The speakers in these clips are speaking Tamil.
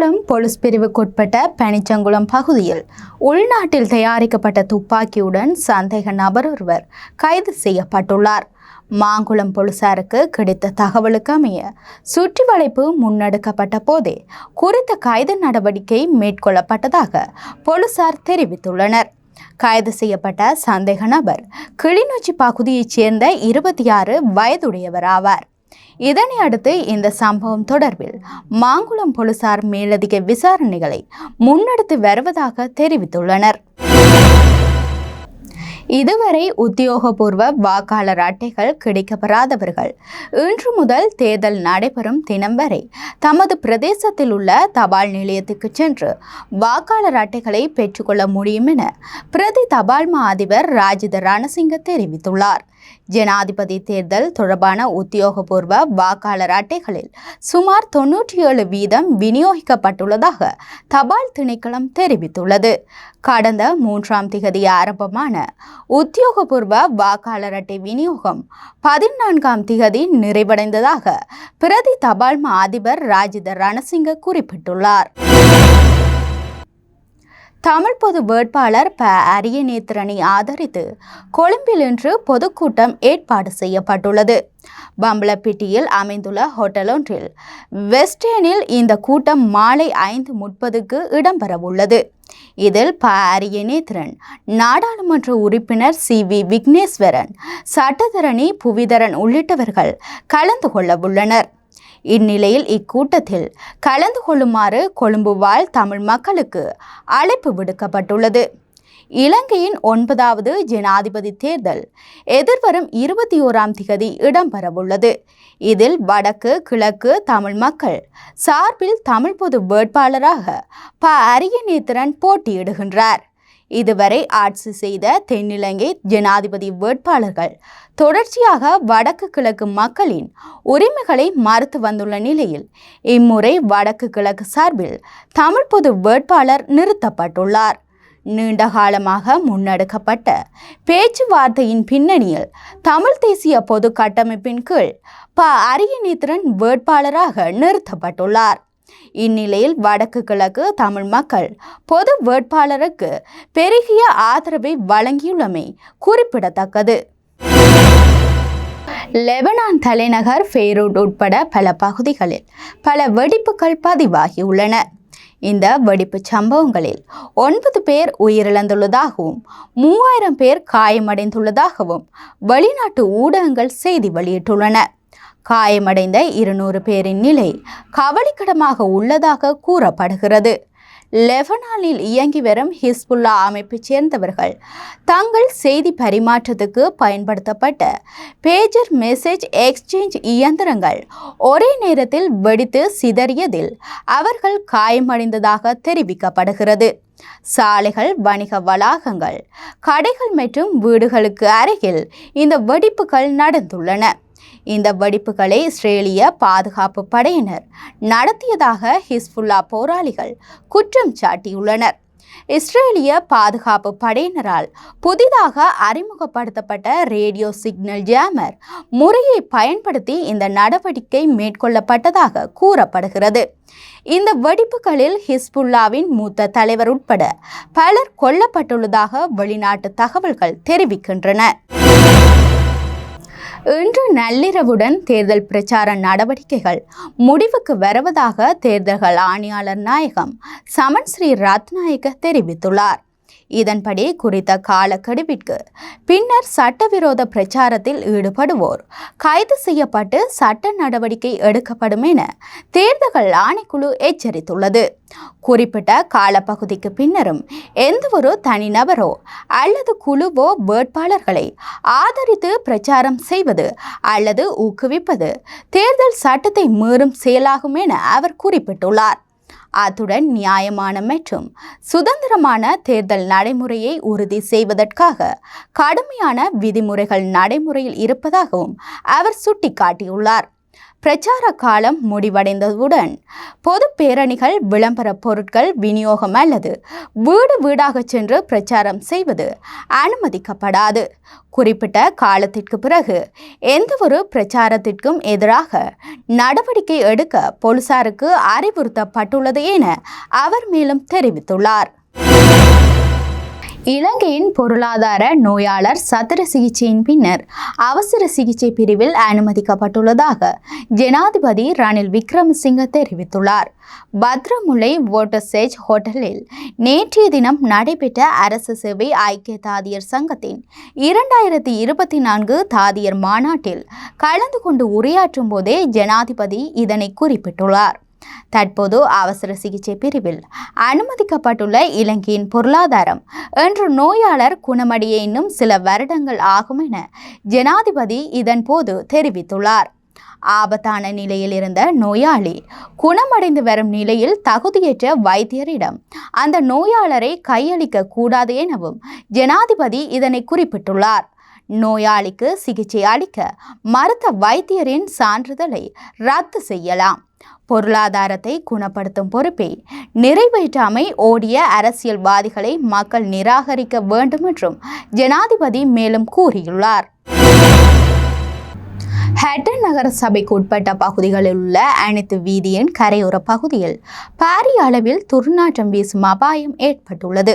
மாங்குளம் போலீஸ் பிரிவுக்குட்பட்ட பனிச்சங்குளம் பகுதியில் உள்நாட்டில் தயாரிக்கப்பட்ட துப்பாக்கியுடன் சந்தேக நபர் ஒருவர் கைது செய்யப்பட்டுள்ளார். மாங்குளம் போலீசாருக்கு கிடைத்த தகவலுக்கு அமைய சுற்றி வளைப்பு முன்னெடுக்கப்பட்ட போதே குறித்த கைது நடவடிக்கை மேற்கொள்ளப்பட்டதாக போலீசார் தெரிவித்துள்ளனர். கைது செய்யப்பட்ட சந்தேக நபர் கிளிநொச்சி பகுதியைச் சேர்ந்த இருபத்தி ஆறு வயதுடையவர் ஆவார். இதனை அடுத்து இந்த சம்பவம் தொடர்பில் மாங்குளம் போலீசார் மேலதிக விசாரணைகளை முன்னெடுத்து வருவதாக தெரிவித்துள்ளனர். இதுவரை உத்தியோகபூர்வ வாக்காளர் அட்டைகள் கிடைக்கப்பெறாதவர்கள் இன்று முதல் தேர்தல் நடைபெறும் தினம் வரை தமது பிரதேசத்தில் உள்ள தபால் நிலையத்துக்கு சென்று வாக்காளர் அட்டைகளை பெற்றுக்கொள்ள முடியும் என பிரதி தபால் மா அதிபர் ராஜித ரணசிங்க தெரிவித்துள்ளார். ஜனாதிபதி தேர்தல் தொடர்பான உத்தியோகபூர்வ வாக்காளர் அட்டைகளில் சுமார் தொன்னூற்றி ஏழு வீதம் விநியோகிக்கப்பட்டுள்ளதாக தபால் திணைக்களம் தெரிவித்துள்ளது. கடந்த மூன்றாம் திகதி ஆரம்பமான உத்தியோகபூர்வ வாக்காளர் அட்டை விநியோகம் பதினான்காம் திகதி நிறைவடைந்ததாக பிரதி தபால் மா அதிபர் ராஜித ரணசிங்க குறிப்பிட்டுள்ளார். தமிழ் பொது வேட்பாளர் ப. அரியநேத்திரனை ஆதரித்து கொழும்பில் இன்று பொதுக்கூட்டம் ஏற்பாடு செய்யப்பட்டுள்ளது. பம்பளப்பிட்டியில் அமைந்துள்ள ஹோட்டல் ஒன்றில் வெஸ்டேனில் இந்த கூட்டம் மாலை ஐந்து முப்பதுக்கு இடம்பெறவுள்ளது இதில் ப. அரியநேத்திரன் நாடாளுமன்ற உறுப்பினர் சி. வி. விக்னேஸ்வரன் சட்டத்தரணி புவிதரன் உள்ளிட்டவர்கள் கலந்து கொள்ளவுள்ளனர் இந்நிலையில் இக்கூட்டத்தில் கலந்து கொள்ளுமாறு கொழும்பு வாழ் தமிழ் மக்களுக்கு அழைப்பு விடுக்கப்பட்டுள்ளது. இலங்கையின் ஒன்பதாவது ஜனாதிபதி தேர்தல் எதிர்வரும் இருபத்தி ஓராம் திகதி இடம்பெறவுள்ளது. இதில் வடக்கு கிழக்கு தமிழ் மக்கள் சார்பில் தமிழ் பொது வேட்பாளராக ப. அரியநேத்திரன் போட்டியிடுகின்றார். இதுவரை ஆட்சி செய்த தென்னிலங்கை ஜனாதிபதி வேட்பாளர்கள். தொடர்ச்சியாக வடக்கு கிழக்கு மக்களின் உரிமைகளை மறுத்து வந்துள்ள நிலையில் இம்முறை வடக்கு கிழக்கு சார்பில் தமிழ் பொது வேட்பாளர் நிறுத்தப்பட்டுள்ளார். நீண்ட காலமாக முன்னெடுக்கப்பட்ட பேச்சுவார்த்தையின் பின்னணியில் தமிழ் தேசிய பொது கட்டமைப்பின் கீழ் ப. அரியநேத்திரன் வேட்பாளராக நிறுத்தப்பட்டுள்ளார். இந்நிலையில் வடக்கு கிழக்கு தமிழ் மக்கள் பொது வேட்பாளருக்கு பெருகிய ஆதரவை வழங்கியுள்ளமை குறிப்பிடத்தக்கது. லெபனான் தலைநகர் ஃபெய்ரூட் உட்பட பல பகுதிகளில் பல வெடிப்புகள் பதிவாகியுள்ளன. இந்த வெடிப்புச் சம்பவங்களில் ஒன்பது பேர் உயிரிழந்துள்ளதாகவும் மூவாயிரம் பேர் காயமடைந்துள்ளதாகவும் வெளிநாட்டு ஊடகங்கள் செய்தி வெளியிட்டுள்ளன. காயமடைந்த இருநூறு பேரின் நிலை கவலைக்கிடமாக உள்ளதாக கூறப்படுகிறது. லெபனானில் இயங்கி வரும் ஹிஸ்புல்லா அமைப்பைச் சேர்ந்தவர்கள் தங்கள் செய்தி பரிமாற்றத்துக்கு பயன்படுத்தப்பட்ட பேஜர் மெசேஜ் எக்ஸ்சேஞ்ச் இயந்திரங்கள் ஒரே நேரத்தில் வெடித்து சிதறியதில் அவர்கள் காயமடைந்ததாக தெரிவிக்கப்படுகிறது. சாலைகள் வணிக வளாகங்கள் கடைகள் மற்றும் வீடுகளுக்கு அருகில் இந்த வெடிப்புகள் நடந்துள்ளன. இந்த வெடிப்புகளை இஸ்ரேலிய பாதுகாப்பு படையினர் நடத்தியதாக ஹிஸ்புல்லா போராளிகள் குற்றம் சாட்டியுள்ளனர். இஸ்ரேலிய பாதுகாப்பு படையினரால் புதிதாக அறிமுகப்படுத்தப்பட்ட ரேடியோ சிக்னல் ஜாமர் முறையை பயன்படுத்தி இந்த நடவடிக்கை மேற்கொள்ளப்பட்டதாக கூறப்படுகிறது. இந்த வெடிப்புகளில் ஹிஸ்புல்லாவின் மூத்த தலைவர் உட்பட பலர் கொல்லப்பட்டுள்ளதாக வெளிநாட்டு தகவல்கள் தெரிவிக்கின்றன. இன்று நள்ளிரவுடன் தேர்தல் பிரச்சார நடவடிக்கைகள் முடிவுக்கு வருவதாக தேர்தல்கள் ஆணையாளர் நாயகம் சமன் ஸ்ரீ ரத்நாயக்க தெரிவித்துள்ளார். இதன்படி குறித்த காலக்கெடுவிற்கு பின்னர் சட்டவிரோத பிரச்சாரத்தில் ஈடுபடுவோர். கைது செய்யப்பட்டு சட்ட நடவடிக்கை எடுக்கப்படும் என தேர்தல் ஆணைக்குழு எச்சரித்துள்ளது. குறிப்பிட்ட காலப்பகுதிக்கு பின்னரும் எந்தவொரு தனிநபரோ அல்லது குழுவோ வேட்பாளர்களை ஆதரித்து பிரச்சாரம் செய்வது அல்லது ஊக்குவிப்பது தேர்தல் சட்டத்தை மீறும் செயலாகும் என அவர் குறிப்பிட்டுள்ளார். அத்துடன் நியாயமான மற்றும் சுதந்திரமான தேர்தல் நடைமுறையை உறுதி செய்வதற்காக கடுமையான விதிமுறைகள் நடைமுறையில் இருப்பதாகவும் அவர் சுட்டிக்காட்டியுள்ளார். பிரச்சார காலம் முடிவடைந்ததுடன் பொது பேரணிகள் விளம்பர பொருட்கள் விநியோகம் அல்லது வீடு வீடாக சென்று பிரச்சாரம் செய்வது அனுமதிக்கப்படாது. குறிப்பிட்ட காலத்திற்கு பிறகு எந்தவொரு பிரச்சாரத்திற்கும் எதிராக நடவடிக்கை எடுக்க போலீசாருக்கு அறிவுறுத்தப்பட்டுள்ளது என அவர் மேலும் தெரிவித்துள்ளார். இலங்கையின் பொருளாதார நோயாளர் சத்திர சிகிச்சையின் பின்னர் அவசர சிகிச்சை பிரிவில் அனுமதிக்கப்பட்டுள்ளதாக ஜனாதிபதி ரணில் விக்ரமசிங்க தெரிவித்துள்ளார். பத்ரமுலை வாட்டர்சேஜ் ஹோட்டலில் நேற்றைய தினம் நடைபெற்ற அரசு சேவை ஐக்கிய தாதியர் சங்கத்தின் இரண்டாயிரத்தி இருபத்தி நான்கு தாதியர் மாநாட்டில் கலந்து கொண்டு உரையாற்றும் போதே ஜனாதிபதி இதனை குறிப்பிட்டுள்ளார். தற்போது அவசர சிகிச்சை பிரிவில் அனுமதிக்கப்பட்டுள்ள இலங்கையின் பொருளாதாரம். என்று நோயாளர் குணமடைய இன்னும் சில வருடங்கள் ஆகும் என ஜனாதிபதி இதன் போது தெரிவித்துள்ளார். ஆபத்தான நிலையில் இருந்த நோயாளி குணமடைந்து வரும் நிலையில் தகுதியற்ற வைத்தியரிடம் அந்த நோயாளரை கையளிக்க கூடாது எனவும் ஜனாதிபதி இதனை குறிப்பிட்டுள்ளார். நோயாளிக்கு சிகிச்சை அளிக்க மருத்துவ வைத்தியரின் சான்றிதழை ரத்து செய்யலாம். பொருளாதாரத்தை குணப்படுத்தும் பொறுப்பை. நிறைவேற்றாமை ஓடிய அரசியல்வாதிகளை மக்கள் நிராகரிக்க வேண்டும் என்றும் ஜனாதிபதி மேலும் கூறியுள்ளார். ஹட்டன் நகர சபைக்கு உட்பட்ட பகுதிகளில் உள்ள அனைத்து வீதியின் கரையோர பகுதியில் பாரிய அளவில் துர்நாற்றம் வீசும் அபாயம் ஏற்பட்டுள்ளது.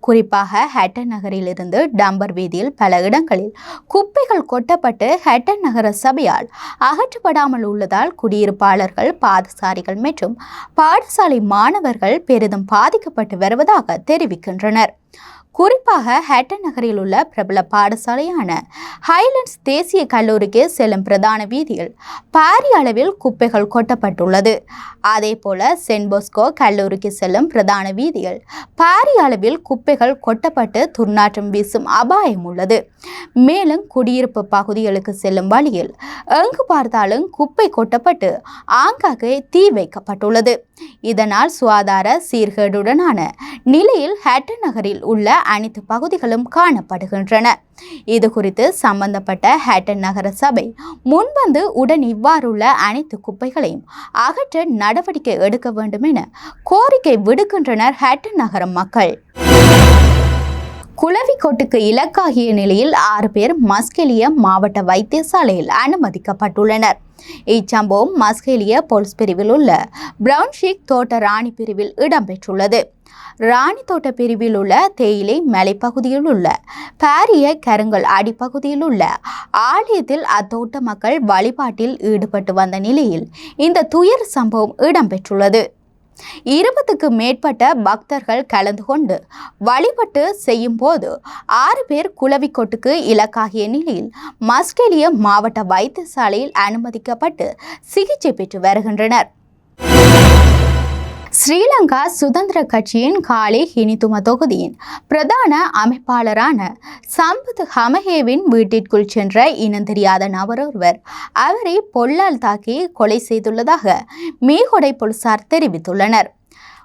குறிப்பாக ஹட்டன் நகரிலிருந்து டம்பர் வீதியில் பல இடங்களில் குப்பைகள் கொட்டப்பட்டு ஹட்டன் நகர சபையால் அகற்றப்படாமல் உள்ளதால் குடியிருப்பாளர்கள் பாதசாரிகள் மற்றும் பாடசாலை மாணவர்கள் பெரிதும் பாதிக்கப்பட்டு வருவதாக தெரிவிக்கின்றனர். குறிப்பாக ஹேட்டன் நகரில் உள்ள பிரபல பாடசாலையான ஹைலண்ட்ஸ் தேசிய கல்லூரிக்கு செல்லும் பிரதான வீதியில் பாரிய அளவில் குப்பைகள் கொட்டப்பட்டுள்ளது. அதே போல சென்போஸ்கோ கல்லூரிக்கு செல்லும் பிரதான வீதியில் பாரிய அளவில் குப்பைகள் கொட்டப்பட்டு துர்நாற்றம் வீசும் அபாயம் உள்ளது. மேலும் குடியிருப்பு பகுதிகளுக்கு செல்லும் வழியில் எங்கு பார்த்தாலும் குப்பை கொட்டப்பட்டு ஆங்காங்கே தீ வைக்கப்பட்டுள்ளது. இதனால் சுகாதார சீர்கேடுடனான நிலையில் ஹேட்டன் நகரில் உள்ள அனைத்து பகுதிகளும் காணப்படுகின்றன. இது குறித்து சம்பந்தப்பட்ட ஹேட்டன் நகர சபை முன்வந்து உடன் இவ்வாறுள்ள அனைத்து குப்பைகளையும் அகற்ற நடவடிக்கை எடுக்க வேண்டும் என கோரிக்கை விடுக்கின்றனர் ஹேட்டன் நகர மக்கள். குளவிக்கோட்டுக்கு இலக்காகிய நிலையில் ஆறு பேர் மஸ்கெலிய மாவட்ட வைத்தியசாலையில் அனுமதிக்கப்பட்டுள்ளனர். இச்சம்பவம் மஸ்கெலிய போலீஸ் பிரிவில் உள்ள பிரவுன்ஷீக் தோட்ட ராணி பிரிவில் இடம்பெற்றுள்ளது. ராணி தோட்ட பிரிவில் உள்ள தேயிலை மலைப்பகுதியில் உள்ள பாரிய கருங்கல் அடிப்பகுதியில் உள்ள ஆலயத்தில் அத்தோட்ட மக்கள் வழிபாட்டில் ஈடுபட்டு வந்த நிலையில் இந்த துயர் சம்பவம் இடம்பெற்றுள்ளது. இருபதுக்கு மேற்பட்ட பக்தர்கள் கலந்து கொண்டு வழிபட்டு செய்யும் போது ஆறு பேர் குளவிக்கோட்டுக்கு இலக்காகிய நிலையில் மஸ்கெலிய மாவட்ட வைத்தியசாலையில் அனுமதிக்கப்பட்டு சிகிச்சை பெற்று வருகின்றனர். ஸ்ரீலங்கா சுதந்திர கட்சியின் காலி ஹினிதும தொகுதியின் பிரதான அமைப்பாளரான சம்பத் ஹமஹேவின் வீட்டிற்குள் சென்ற இனந்தெரியாத நபர் ஒருவர். அவரை பொல்லால் தாக்கி கொலை செய்துள்ளதாக மேகொடை போலீசார் தெரிவித்துள்ளனர்.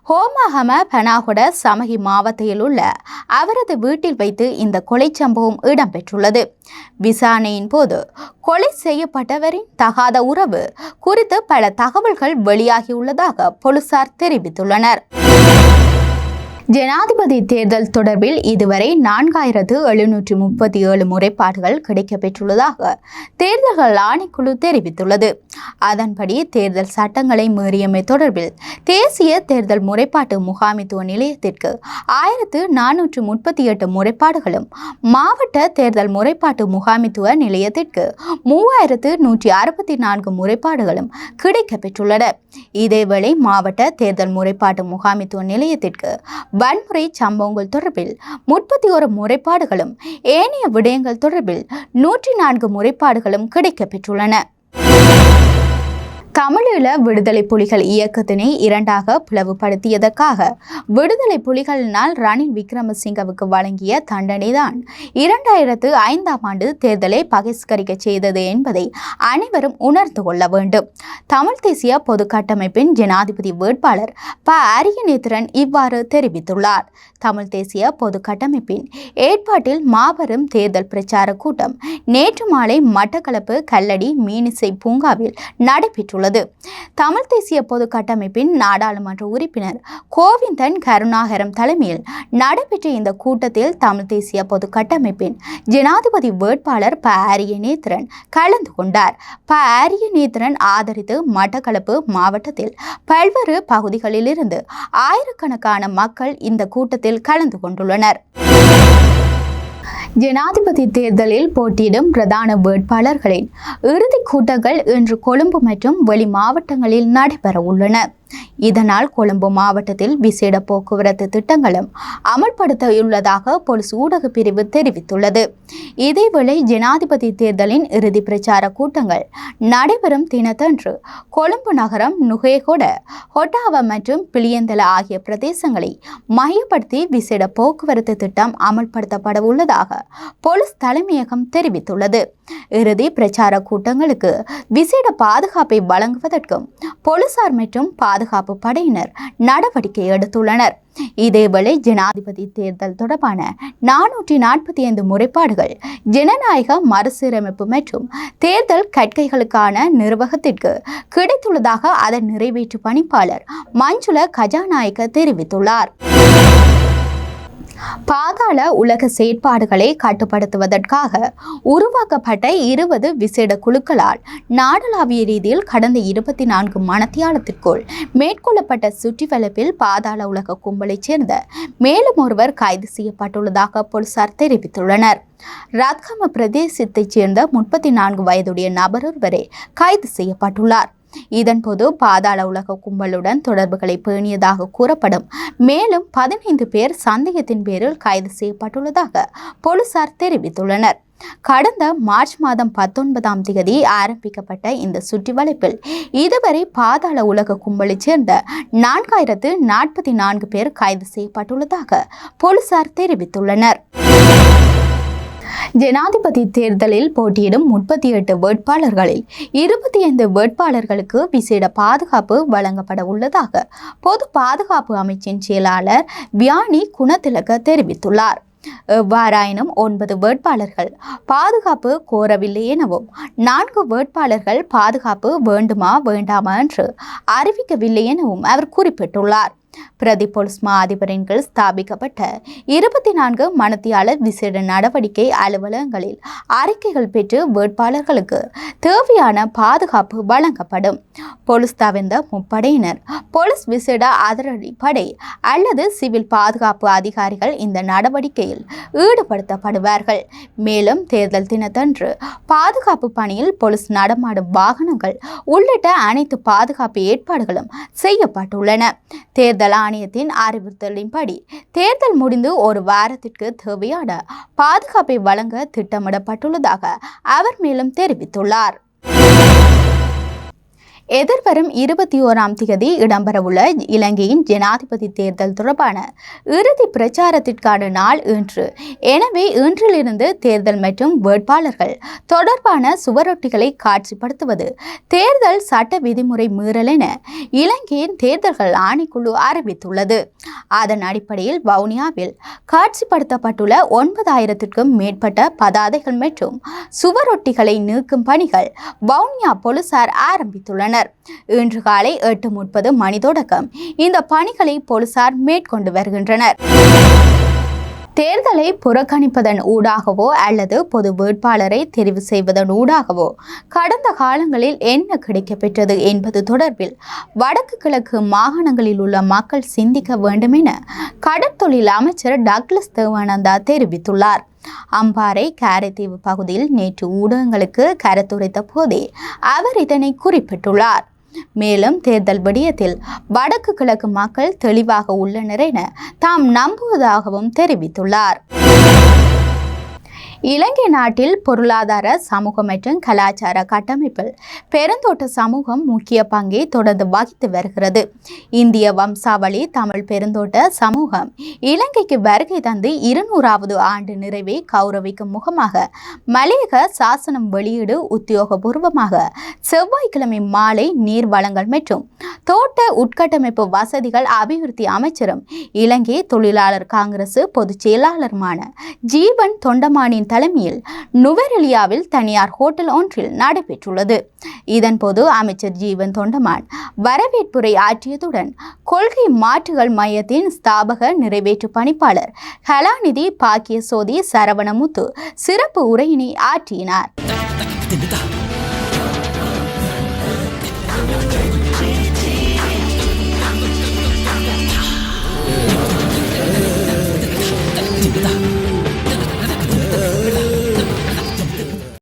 ஹோமஹம பெனாகுட சமகி மாவட்டத்தில் உள்ள அவரது வீட்டில் வைத்து இந்த கொலை சம்பவம் இடம்பெற்றுள்ளது. விசாரணையின் போது கொலை செய்யப்பட்டவரின் தகாத உறவு குறித்து பல தகவல்கள் வெளியாகியுள்ளதாக போலீசார் தெரிவித்துள்ளனர். ஜனாதிபதி தேர்தல் தொடர்பில் இதுவரை நான்காயிரத்து எழுநூற்று முப்பத்தி ஏழு முறைப்பாடுகள் கிடைக்கப்பெற்றுள்ளதாக தேர்தல்கள் ஆணைக்குழு தெரிவித்துள்ளது. அதன்படி தேர்தல் சட்டங்களை மீறியமை தொடர்பில் தேசிய தேர்தல் முறைப்பாட்டு முகாமித்துவ நிலையத்திற்கு ஆயிரத்து நானூற்று முப்பத்தி எட்டு முறைப்பாடுகளும் மாவட்ட தேர்தல் முறைப்பாட்டு முகாமித்துவ நிலையத்திற்கு மூவாயிரத்து நூற்றி அறுபத்தி நான்கு முறைப்பாடுகளும் கிடைக்கப்பெற்றுள்ளன. இதேவேளை மாவட்ட தேர்தல் முறைப்பாட்டு முகாமித்துவ நிலையத்திற்கு வன்முறை சம்பவங்கள் தொடர்பில் முப்பத்தி ஒரு முறைப்பாடுகளும் ஏனைய விடயங்கள் தொடர்பில் நூற்றி நான்கு முறைப்பாடுகளும் கிடைக்கப்பெற்றுள்ளன. தமிழீழ விடுதலை புலிகள் இயக்கத்தினை இரண்டாக பிளவுபடுத்தியதற்காக விடுதலை புலிகளினால் ரணில் விக்ரமசிங்கவுக்கு வழங்கிய தண்டனைதான் இரண்டாயிரத்து ஐந்தாம் ஆண்டு தேர்தலை பகிஷ்கரிக்க செய்தது என்பதை அனைவரும் உணர்ந்து கொள்ள வேண்டும். தமிழ் தேசிய பொது கட்டமைப்பின் ஜனாதிபதி வேட்பாளர் ப. அரியநேத்திரன் இவ்வாறு தெரிவித்துள்ளார். தமிழ் தேசிய பொது கட்டமைப்பின் ஏற்பாட்டில் மாபெரும் தேர்தல் பிரச்சார கூட்டம் நேற்று மாலை மட்டக்களப்பு கல்லடி மீனிசை பூங்காவில் நடைபெற்றுள்ளது. தமிழ் தேசிய பொது கட்டமைப்பின் நாடாளுமன்ற உறுப்பினர் கோவிந்தன் கருணாகரம் தலைமையில் நடைபெற்ற இந்த கூட்டத்தில் தமிழ் தேசிய பொது கட்டமைப்பின் ஜனாதிபதி வேட்பாளர் ப. ஆரியநேத்திரன் கலந்து கொண்டார். ப. ஆரியநேத்திரன் ஆதரித்து மட்டக்களப்பு மாவட்டத்தில் பல்வேறு பகுதிகளிலிருந்து ஆயிரக்கணக்கான மக்கள் இந்த கூட்டத்தில் கலந்து கொண்டுள்ளனர். ஜனாதிபதி தேர்தலில் போட்டியிடும் பிரதான வேட்பாளர்களின் இறுதிக் கூட்டங்கள் இன்று கொழும்பு மற்றும் வெளி மாவட்டங்களில் நடைபெற உள்ளன இதனால் கொழும்பு மாவட்டத்தில் விசேட போக்குவரத்து திட்டங்களும் அமல்படுத்தியுள்ளதாக போலீஸ் ஊடக பிரிவு தெரிவித்துள்ளது. இதேவேளை ஜனாதிபதி தேர்தலின் இறுதி பிரச்சார கூட்டங்கள் நடைபெறும் தினத்தன்று கொழும்பு நகரம் நுகேகொட ஹொட்டாவா மற்றும் பிளியந்தல ஆகிய பிரதேசங்களை மையப்படுத்தி விசேட போக்குவரத்து திட்டம் அமல்படுத்தப்பட உள்ளதாக போலீஸ் தலைமையகம் தெரிவித்துள்ளது. இறுதி பிரச்சார கூட்டங்களுக்கு விசேட பாதுகாப்பை வழங்குவதற்கும் போலீசார் மற்றும் பாதுகாப்பு படையினர் நடவடிக்கை எடுத்துள்ளனர். இதேவேளை ஜனாதிபதி தேர்தல் தொடர்பான நானூற்றி நாற்பத்தி ஐந்து முறைப்பாடுகள் ஜனநாயக மறுசீரமைப்பு மற்றும் தேர்தல் கட்கைகளுக்கான நிர்வாகத்திற்கு கிடைத்துள்ளதாக அதன் நிறைவேற்று பணிப்பாளர் மஞ்சுள கஜாநாயக்க தெரிவித்துள்ளார். பாதாள உலக செயற்பாடுகளை கட்டுப்படுத்துவதற்காக உருவாக்கப்பட்ட இருபது விசேட குழுக்களால் நாடளாவிய ரீதியில் கடந்த இருபத்தி நான்கு மணத்தியாலத்திற்குள் மேற்கொள்ளப்பட்ட சுற்றிவளைப்பில் பாதாள உலக கும்பலைச் சேர்ந்த மேலும் ஒருவர் கைது செய்யப்பட்டுள்ளதாக போலீசார் தெரிவித்துள்ளனர். ரத்கம பிரதேசத்தைச் சேர்ந்த முப்பத்தி நான்கு வயதுடைய நபர் ஒருவரே கைது செய்யப்பட்டுள்ளார். இதன்போது பாதாள உலக கும்பலுடன் தொடர்புகளை பேணியதாக கூறப்படும். மேலும் பதினைந்து பேர் சந்தேகத்தின் பேரில் கைது செய்யப்பட்டுள்ளதாக போலீசார் தெரிவித்துள்ளனர். கடந்த மார்ச் மாதம் பத்தொன்பதாம் தேதி ஆரம்பிக்கப்பட்ட இந்த சுற்றிவளைப்பில் இதுவரை பாதாள உலக கும்பலைச் சேர்ந்த நான்காயிரத்து நாற்பத்தி நான்கு பேர் கைது செய்யப்பட்டுள்ளதாக போலீசார் தெரிவித்துள்ளனர். ஜனாதிபதி தேர்தலில் போட்டியிடும் முப்பத்தி எட்டு வேட்பாளர்களில் இருபத்தி ஐந்து வேட்பாளர்களுக்கு விசேட பாதுகாப்பு வழங்கப்பட உள்ளதாக பொது பாதுகாப்பு அமைச்சின் செயலாளர் வியானி குணத்திலக தெரிவித்துள்ளார். எவ்வாறாயினும் ஒன்பது வேட்பாளர்கள் பாதுகாப்பு கோரவில்லை எனவும் நான்கு வேட்பாளர்கள் பாதுகாப்பு வேண்டுமா வேண்டாமா என்று அறிவிக்கவில்லை எனவும் அவர் குறிப்பிட்டுள்ளார். பிரதிபோல் மா அதிபரின் கீழ் ஸ்தாபிக்கப்பட்ட இருபத்தி நான்கு மனத்தியாளர் விசேட நடவடிக்கை அலுவலகங்களில் அறிக்கைகள் பெற்று வேட்பாளர்களுக்கு தேவையான பாதுகாப்பு வழங்கப்படும். போலீஸ் தவிர்ந்த முப்படையினர் போலீஸ் விசேட அதிரடி படை அல்லது சிவில் பாதுகாப்பு அதிகாரிகள் இந்த நடவடிக்கையில் ஈடுபடுத்தப்படுவார்கள். மேலும் தேர்தல் தினத்தன்று பாதுகாப்பு பணியில் போலீஸ் நடமாடும் வாகனங்கள் உள்ளிட்ட அனைத்து பாதுகாப்பு ஏற்பாடுகளும் செய்யப்பட்டுள்ளன. தேர்தல் ஆணையத்தின் அறிவுறுத்தலின்படி தேர்தல் முடிந்து ஒரு வாரத்திற்கு தேவையான பாதுகாப்பை வழங்க திட்டமிடப்பட்டுள்ளதாக அவர் மேலும் தெரிவித்துள்ளார். எதிர்வரும் இருபத்தி ஓராம் தேதி இடம்பெறவுள்ள இலங்கையின் ஜனாதிபதி தேர்தல் தொடர்பான இறுதி பிரச்சாரத்திற்கான நாள் இன்று. எனவே இன்றிலிருந்து தேர்தல் மற்றும் வேட்பாளர்கள் தொடர்பான சுவரொட்டிகளை காட்சிப்படுத்துவது தேர்தல் சட்ட விதிமுறை மீறல் என இலங்கையின் தேர்தல்கள் ஆணைக்குழு அறிவித்துள்ளது. அதன் அடிப்படையில் வவுனியாவில் காட்சிப்படுத்தப்பட்டுள்ள ஒன்பதாயிரத்திற்கும் மேற்பட்ட பதாதைகள் மற்றும் சுவரொட்டிகளை நீக்கும் பணிகள் வவுனியா போலீசார் ஆரம்பித்துள்ளனர். இன்று காலை எட்டு முப்பது மணி தொடக்கம். இந்த பணிகளை போலீசார் மேற்கொண்டு வருகின்றனர். தேர்தலை புறக்கணிப்பதன் ஊடாகவோ அல்லது பொது வேட்பாளரை தெரிவு செய்வதன் ஊடாகவோ கடந்த காலங்களில் என்ன கிடைக்கப்பெற்றது என்பது தொடர்பில் வடக்கு கிழக்கு மாகாணங்களில் உள்ள மக்கள் சிந்திக்க வேண்டும் என கடற்தொழில் அமைச்சர் டக்ளஸ் தேவானந்தா தெரிவித்துள்ளார். அம்பாறை காரைத்தீவு பகுதியில் நேற்று ஊடகங்களுக்கு கருத்துரைத்த போதே அவர் இதனை குறிப்பிட்டுள்ளார். மேலும் தேர்தல் விடயத்தில் வடக்கு கிழக்கு மக்கள் தெளிவாக உள்ளனர் என தாம் நம்புவதாகவும் தெரிவித்துள்ளார். இலங்கை நாட்டில் பொருளாதார சமூக மற்றும் கலாச்சார கட்டமைப்பில் பெருந்தோட்ட சமூகம் முக்கிய பங்கை தொடர்ந்து வகித்து வருகிறது. இந்திய வம்சாவளி தமிழ் பெருந்தோட்ட சமூகம் இலங்கைக்கு வருகை தந்து இருநூறாவது ஆண்டு நிறைவை கௌரவிக்கும் முகமாக மலையக சாசனம் வெளியீடு உத்தியோகபூர்வமாக செவ்வாய்க்கிழமை மாலை நீர் வளங்கள் மற்றும் தோட்ட உட்கட்டமைப்பு வசதிகள் அபிவிருத்தி அமைச்சரும் இலங்கை தொழிலாளர் காங்கிரஸ் பொதுச் செயலாளருமான ஜீவன் தொண்டமானின் அவர்களின் தலைமையில் நுவரெலியாவில் தனியார் ஹோட்டல் ஒன்றில் நடைபெற்றுள்ளது இதன்போது அமைச்சர் ஜீவன் தொண்டமான் வரவேற்புரை ஆற்றியதுடன் கொள்கை மாற்றுகள் மையத்தின் ஸ்தாபக நிறைவேற்று பணிப்பாளர் கலாநிதி பாக்கிய சோதி சரவணமுத்து சிறப்பு உரையினை ஆற்றினார் Yeah.